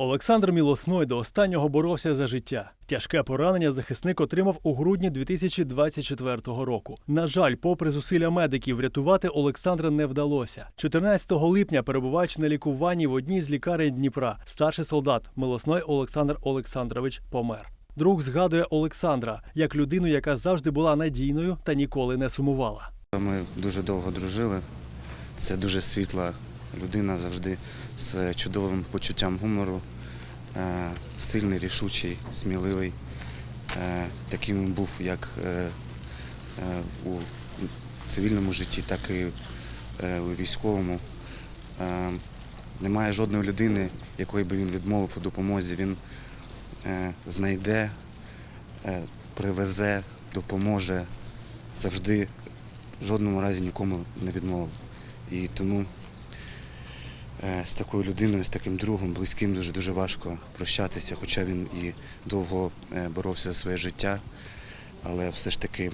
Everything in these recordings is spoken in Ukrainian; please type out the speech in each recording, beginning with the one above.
Олександр Мілосной до останнього боровся за життя. Тяжке поранення захисник отримав у грудні 2024 року. На жаль, попри зусилля медиків, врятувати Олександра не вдалося. 14 липня, перебуваючи на лікуванні в одній з лікарень Дніпра, старший солдат Милосной Олександр Олександрович помер. Друг згадує Олександра як людину, яка завжди була надійною та ніколи не сумувала. Ми дуже довго дружили. Це дуже світла людина завжди з чудовим почуттям гумору, е, сильний, рішучий, сміливий. Е, Таким він був як е, у цивільному житті, так і у військовому. Немає жодної людини, якої би він відмовив у допомозі. Він знайде, привезе, допоможе завжди в жодному разі нікому не відмовив. І тому з такою людиною, з таким другом, близьким дуже дуже важко прощатися, хоча він і довго е, боровся за своє життя. Але все ж таки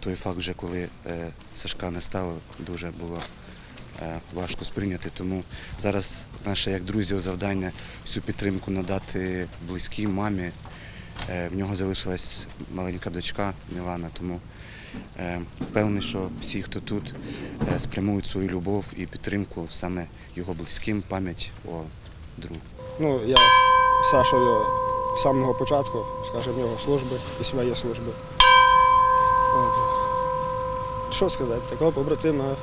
той факт, вже коли е, Сашка не стало, дуже було е, важко сприйняти. Тому зараз наше як друзів завдання всю підтримку надати близьким мамі. Е, В нього залишилась маленька дочка Мілана, тому е, впевнений, що всі, хто тут, е, спрямують свою любов і підтримку саме його близьким, пам'ять о другу. Ну, я Сашою з самого початку, скажімо, його служби і своєї служби. Що сказати, такого побратима.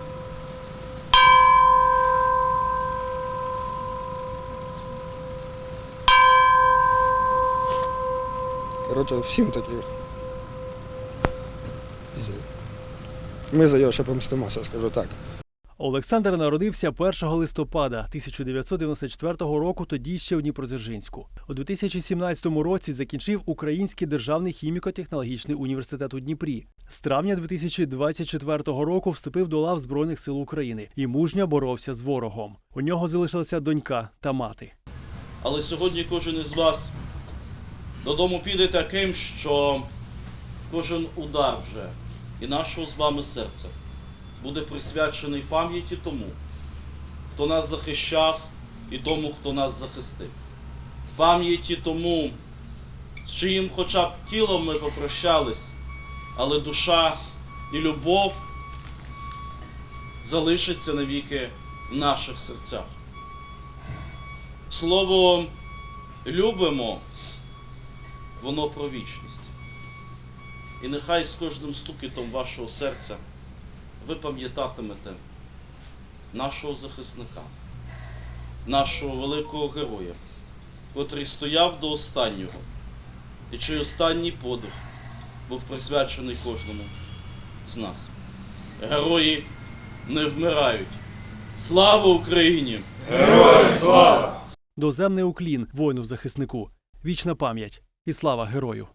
Коротше, всім таких. Ми за його ще помстимося, скажу так. Олександр народився 1 листопада 1994 року, тоді ще в Дніпродзержинську. У 2017 році закінчив Український державний хіміко-технологічний університет у Дніпрі. З травня 2024 року вступив до лав Збройних сил України і мужньо боровся з ворогом. У нього залишилася донька та мати. Але сьогодні кожен із вас додому піде таким, що кожен удар вже і нашого з вами серця буде присвячений пам'яті тому, хто нас захищав, і тому, хто нас захистив. Пам'яті тому, з чиїм хоча б тілом ми попрощались, але душа і любов залишиться навіки в наших серцях. Слово любимо, воно про вічність. І нехай з кожним стукітом вашого серця ви пам'ятатимете нашого захисника, нашого великого героя, котрий стояв до останнього, і чий останній подих був присвячений кожному з нас. Герої не вмирають. Слава Україні! Доземний уклін воїну захиснику. Вічна пам'ять і слава герою.